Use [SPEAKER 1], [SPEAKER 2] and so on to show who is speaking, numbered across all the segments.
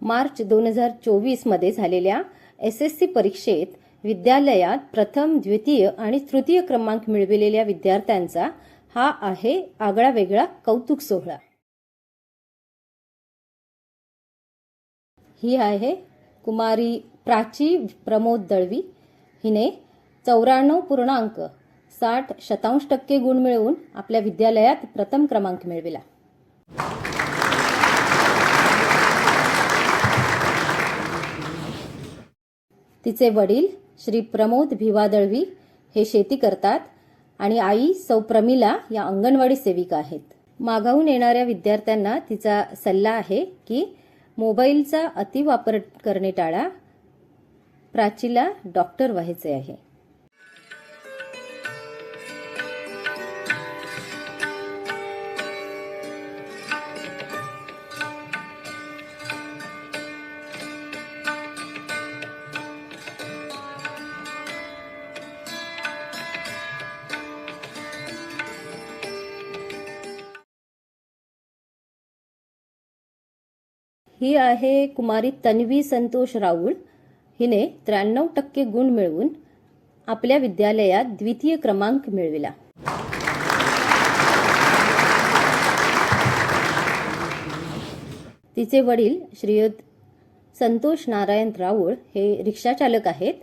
[SPEAKER 1] मार्च दोन हजार चोवीसमध्ये झालेल्या एस एस सी परीक्षेत विद्यालयात प्रथम द्वितीय आणि तृतीय क्रमांक मिळविलेल्या विद्यार्थ्यांचा हा आहे आगळा वेगळा कौतुक सोहळा. ही आहे कुमारी प्राची प्रमोद दळवी. हिने चौऱ्याण्णव पूर्णांक साठ शतांश टक्के गुण मिळवून आपल्या विद्यालयात प्रथम क्रमांक मिळविला. तिचे वडील श्री प्रमोद भिवादळवी हे शेती करतात आणि आई सौ प्रमिला या अंगणवाडी सेविका आहेत. मागाहून येणाऱ्या विद्यार्थ्यांना तिचा सल्ला आहे की मोबाईलचा अतिवापर करणे टाळा. प्राचीला डॉक्टर व्हायचे आहे. ही आहे कुमारी तन्वी संतोष राऊळ. हिने त्र्याण्णव टक्के गुण मिळवून आपल्या विद्यालयात द्वितीय क्रमांक मिळविला. तिचे वडील श्रीयुत संतोष नारायण राऊळ हे रिक्षाचालक आहेत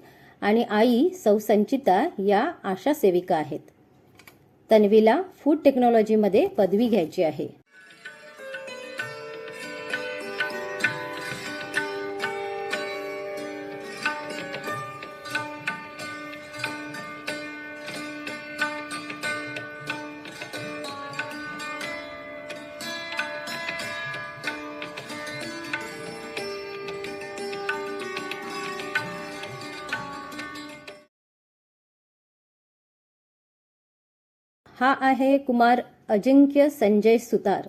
[SPEAKER 1] आणि आई सौ संचिता या आशा सेविका आहेत. तन्वीला फूड टेक्नॉलॉजीमध्ये पदवी घ्यायची आहे. हा आहे कुमार अजिंक्य संजय सुतार.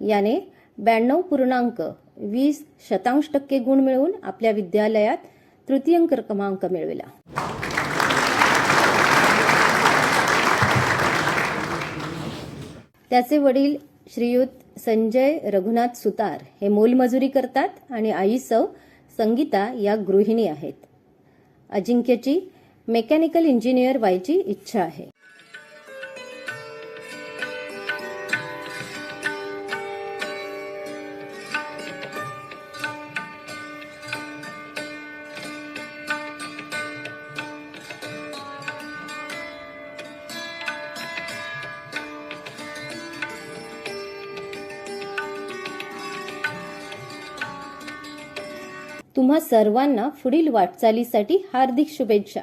[SPEAKER 1] याने ब्याण्णव पूर्णांक वीस शतांश टक्के गुण मिळवून आपल्या विद्यालयात तृतीय क्रमांक मिळविला. त्याचे वडील श्रीयुत संजय रघुनाथ सुतार हे मोलमजुरी करतात आणि आई सौ संगीता या गृहिणी आहेत. अजिंक्यची मेकॅनिकल इंजिनियर व्हायची इच्छा आहे. तुम्हा सर्वांना पुढील वाटचालीसाठी हार्दिक शुभेच्छा.